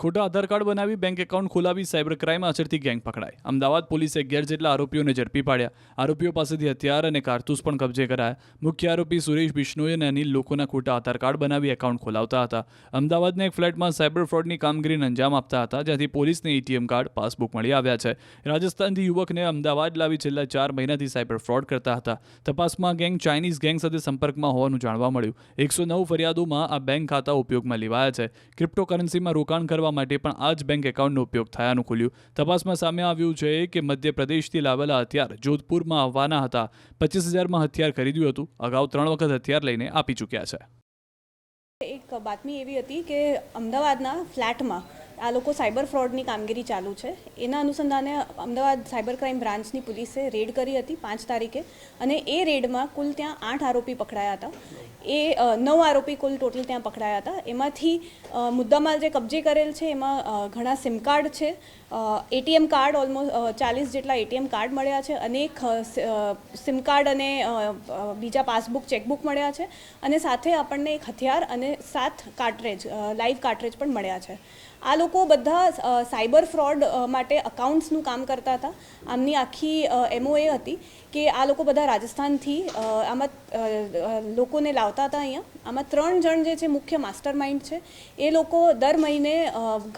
ખોટા આધાર કાર્ડ બનાવી bank account ખોલાવી સાયબર ક્રાઇમ આચરતી ગેંગ પકડાઈ અમદાવાદ પોલીસે અગિયાર જેટલા આરોપીઓને ઝડપી પાડ્યા. આરોપીઓ પાસેથી હથિયાર અને કારતૂસ પણ કબજે કરાયા. મુખ્ય આરોપી સુરેશ બિશ્નોઈ અને અનિલ લોકોના ખોટા આધાર કાર્ડ બનાવી એકાઉન્ટ ખોલાવતા હતા. અમદાવાદના એક ફ્લેટમાં સાયબર ફ્રોડની કામગીરીને અંજામ આપતા હતા, જ્યાંથી પોલીસને એટીએમ કાર્ડ પાસબુક મળી આવ્યા છે. રાજસ્થાનથી યુવકને અમદાવાદ લાવી છેલ્લા ચાર મહિનાથી સાયબર ફ્રોડ કરતા હતા. તપાસમાં ગેંગ ચાઇનીઝ ગેંગ સાથે સંપર્કમાં હોવાનું જાણવા મળ્યું. એકસો નવ ફરિયાદોમાં આ બેંક ખાતા ઉપયોગમાં લેવાયા છે. ક્રિપ્ટોકરન્સીમાં રોકાણ કરવા માટે પણ આ જ બેંક એકાઉન્ટનો ઉપયોગ થયાનું ખુલ્યું. તપાસમાં સામે આવ્યું છે કે મધ્યપ્રદેશથી લાવેલા હથિયાર જોધપુરમાં આવવાના હતા. પચીસ હજારમાં હથિયાર ખરીદ્યું હતું. અગાઉ ત્રણ વખત હથિયાર લઈને આપી ચૂક્યા છે. એક બાતમી એવી હતી કે અમદાવાદના ફ્લેટમાં આ લોકો સાયબર ફ્રોડની કામગીરી ચાલુ છે. એના અનુસંધાને અમદાવાદ સાયબર ક્રાઇમ બ્રાન્ચની પોલીસે રેડ કરી હતી પાંચ તારીખે અને એ રેડમાં કુલ ત્યાં આઠ આરોપી પકડાયા હતા. એ નવ આરોપી કુલ ટોટલ ત્યાં પકડાયા હતા. એમાંથી મુદ્દામાલ જે કબજે કરેલ છે, એમાં ઘણા સિમ કાર્ડ છે. એટીએમ કાર્ડ ઓલમોસ્ટ ચાલીસ જેટલા એટીએમ કાર્ડ મળ્યા છે અનેક સિમ કાર્ડ અને બીજા પાસબુક, ચેકબુક મળ્યા છે અને સાથે આપણને એક હથિયાર અને સાત કાર્ટરેજ લાઈવ કાર્ટરેજ પણ મળ્યા છે. આ લોકો બધા સાયબર ફ્રોડ માટે અકાઉન્ટ્સનું કામ કરતા હતા. આમની આખી એમઓ એ હતી કે આ લોકો બધા રાજસ્થાનથી આમાં લોકોને લાવતા હતા અહીંયા? આમાં ત્રણ જણ જે છે, મુખ્ય માસ્ટર માઇન્ડ છે. એ લોકો દર મહિને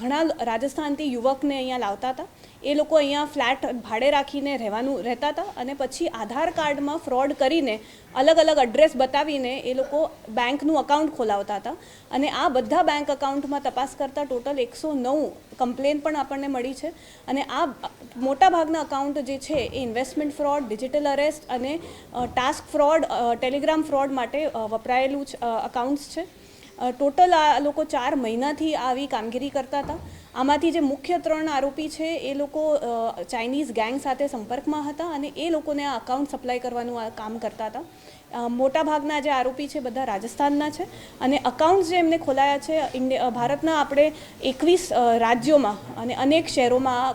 ઘણા રાજસ્થાનથી યુવકને અહીંયા લાવતા હતા. એ લોકો અહીંયા ફ્લેટ ભાડે રાખીને રહેવાનું, રહેતા હતા અને પછી આધાર કાર્ડમાં ફ્રોડ કરીને અલગ અલગ એડ્રેસ બતાવીને એ લોકો બેંકનું અકાઉન્ટ ખોલાવતા હતા. અને આ બધા બેંક અકાઉન્ટમાં તપાસ કરતાં ટોટલ એકસો નવ કમ્પ્લેન પણ આપણને મળી છે. અને આ મોટા ભાગના અકાઉન્ટ જે છે, એ ઇન્વેસ્ટમેન્ટ ફ્રોડ ડિજિટલ અરેસ્ટ અને ટાસ્ક ફ્રોડ ટેલિગ્રામ ફ્રોડ માટે વપરાયેલું અકાઉન્ટ્સ છે. ટોટલ આ લોકો ચાર મહિનાથી આવી કામગીરી કરતા હતા. આમાંથી જે મુખ્ય ત્રણ આરોપી છે, એ લોકો ચાઇનીઝ ગેંગ સાથે સંપર્કમાં હતા અને એ લોકોને આ અકાઉન્ટ સપ્લાય કરવાનું આ કામ કરતા હતા. મોટાભાગના જે આરોપી છે, બધા રાજસ્થાનના છે અને અકાઉન્ટ્સ જે એમને ખોલાયા છે, ઇન્ડિયા ભારતના આપણે એકવીસ રાજ્યોમાં અને અનેક શહેરોમાં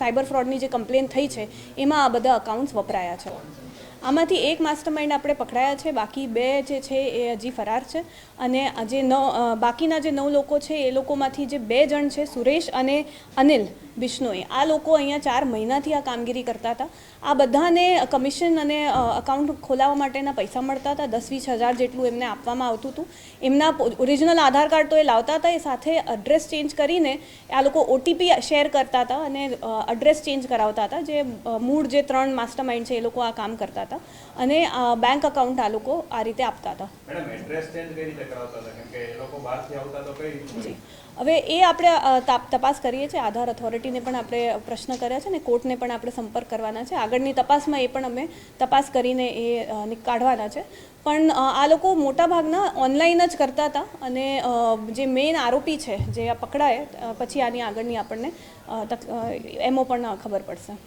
સાયબર ફ્રોડની જે કમ્પ્લેન થઈ છે, એમાં આ બધા અકાઉન્ટ્સ વપરાયા છે. આમાંથી એક માસ્ટરમાઇન્ડ આપણે પકડાયા છે. બાકી બે જે છે એ હજી ફરાર છે. અને જે નવ બાકીના જે નવ લોકો છે એ લોકોમાંથી જે બે જણ છે સુરેશ અને અનિલ બિશ્નોઈ. આ લોકો અહીંયા ચાર મહિનાથી આ કામગીરી કરતા હતા. આ બધાને કમિશન અને અકાઉન્ટ ખોલાવવા માટેના પૈસા મળતા હતા. દસ વીસ હજાર જેટલું એમને આપવામાં આવતું હતું. એમના ઓરિજિનલ આધાર કાર્ડ તો એ લાવતા હતા. એ સાથે એડ્રેસ ચેન્જ કરીને આ લોકો ઓટીપી શેર કરતા હતા અને એડ્રેસ ચેન્જ કરાવતા હતા. જે મૂળ જે ત્રણ માસ્ટરમાઇન્ડ છે એ લોકો આ કામ કરતા હતા. અને બેંક અકાઉન્ટ આ લોકો આ રીતે આપતા હતા. હતા? જી. હવે એ આપણે તાપ- તપાસ કરીએ છીએ. આધાર ઓથોરિટીને પણ આપણે પ્રશ્ન કર્યા છે ને કોર્ટને પણ આપણે સંપર્ક કરવાના છે. આગળની તપાસમાં એ પણ અમે તપાસ કરીને એ કાઢવાના છે. પણ આ લોકો મોટાભાગના ઓનલાઈન જ કરતા હતા અને જે મેઇન આરોપી છે જે આ પકડાય પછી આની આગળની આપણને એમો પણ ખબર પડશે.